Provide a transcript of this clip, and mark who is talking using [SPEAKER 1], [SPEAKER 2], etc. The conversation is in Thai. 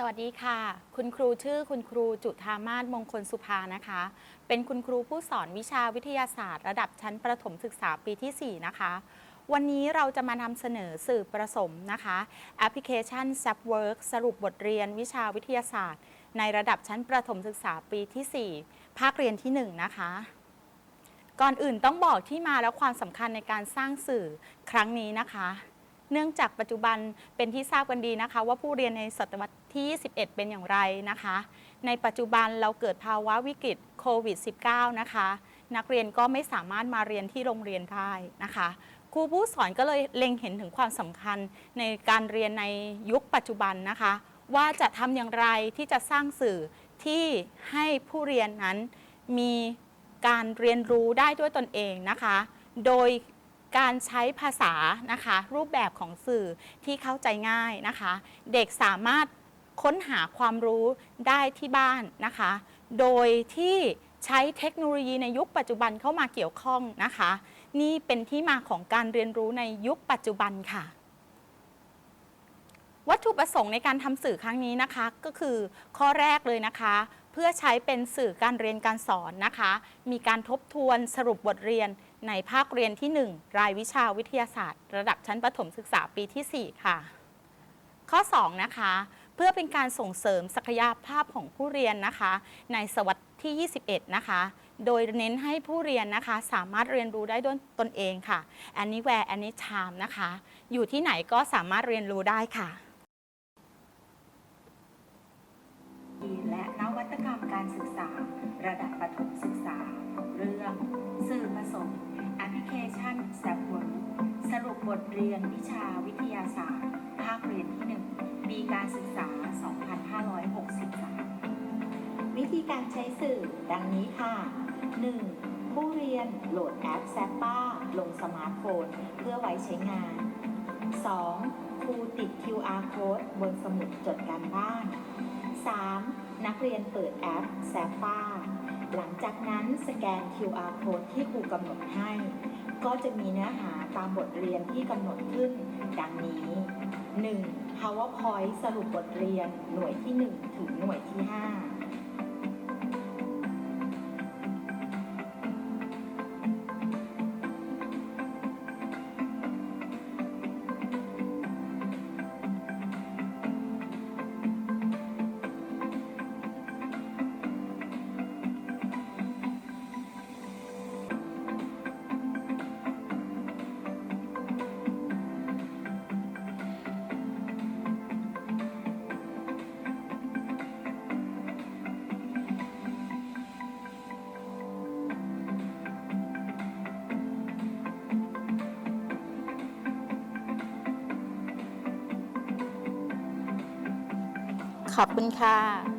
[SPEAKER 1] สวัสดีค่ะ คุณครูชื่อคุณครูจุธามาศมงคลสุภานะคะ เป็นคุณครูผู้สอนวิชาวิทยาศาสตร์ ระดับชั้นประถมศึกษาปีที่ 4 นะคะ วันนี้เราจะมานำเสนอสื่อประสมนะคะแอปพลิเคชัน Subwork สรุปบทเรียนวิชาวิทยาศาสตร์ ในระดับชั้นประถมศึกษาปีที่ 4 ภาคเรียนที่ 1 นะคะก่อนอื่นต้องบอกที่มาและความสำคัญในการสร้างสื่อครั้งนี้นะคะ เนื่องจากปัจจุบันเป็นที่ทราบกันดีนะคะ ว่าผู้เรียนในศตวรรษที่ 21 เป็นอย่างไรนะคะ ในปัจจุบันเราเกิดภาวะวิกฤตโควิด -19 นะคะ นักเรียนก็ไม่สามารถมาเรียนที่โรงเรียนได้นะคะครูผู้สอนก็เลยเล็งเห็นถึงความสำคัญในการเรียนในยุคปัจจุบันนะคะ ว่าจะทำอย่างไรที่จะสร้างสื่อที่ให้ผู้เรียนนั้นมีการเรียนรู้ได้ด้วยตนเองนะคะ โดย การใช้ภาษานะคะ รูปแบบของสื่อที่เข้าใจง่ายนะคะ เด็กสามารถค้นหาความรู้ได้ที่บ้านนะคะ โดยที่ใช้เทคโนโลยีในยุคปัจจุบันเข้ามาเกี่ยวข้องนะคะ นี่เป็นที่มาของการเรียนรู้ในยุคปัจจุบันค่ะ วัตถุประสงค์ในการทำสื่อครั้งนี้นะคะ ก็คือข้อแรกเลยนะคะ พื่อใช้เป็นสื่อการเรียนการสอนนะคะ มีการทบทวนสรุปบทเรียนในภาคเรียนที่ 1 รายวิชาวิทยาศาสตร์ ระดับชั้นประถมศึกษาปีที่ 4 ค่ะ ข้อ 2 นะคะ เพื่อเป็นการส่งเสริมศักยภาพของผู้เรียนนะคะ ในศตวรรษที่ 21 นะคะ โดยเน้นให้ผู้เรียนนะคะ สามารถเรียนรู้ได้ด้วยตนเองค่ะ anywhere anytime นะคะ อยู่ที่ไหนก็สามารถเรียนรู้ได้ค่ะ
[SPEAKER 2] วัตกรรมการศึกษา ระดับประถมศึกษา เรื่อง สื่อผสมแอปพลิเคชันแซบวิร์สรุปบทเรียนวิชาวิทยาศาสตร์ ภาคเรียนที่ 1 ปีการศึกษา 2563 วิธีการใช้สื่อดังนี้ค่ะ 1. ผู้เรียนโหลดแอปแซปป้าลงสมาร์ทโฟน เพื่อไว้ใช้งาน 2. ครูติด QR code บนสมุดจดการบ้าน นักเรียนเปิดแอปแซฟฟ้าหลังจากนั้นสแกน QR code ที่ครูกำหนดให้ ก็จะมีเนื้อหาตามบทเรียนที่กำหนดขึ้น ดังนี้ 1. PowerPoint สรุปบทเรียนหน่วยที่ 1 ถึงหน่วยที่ 5
[SPEAKER 1] ขอบคุณค่ะ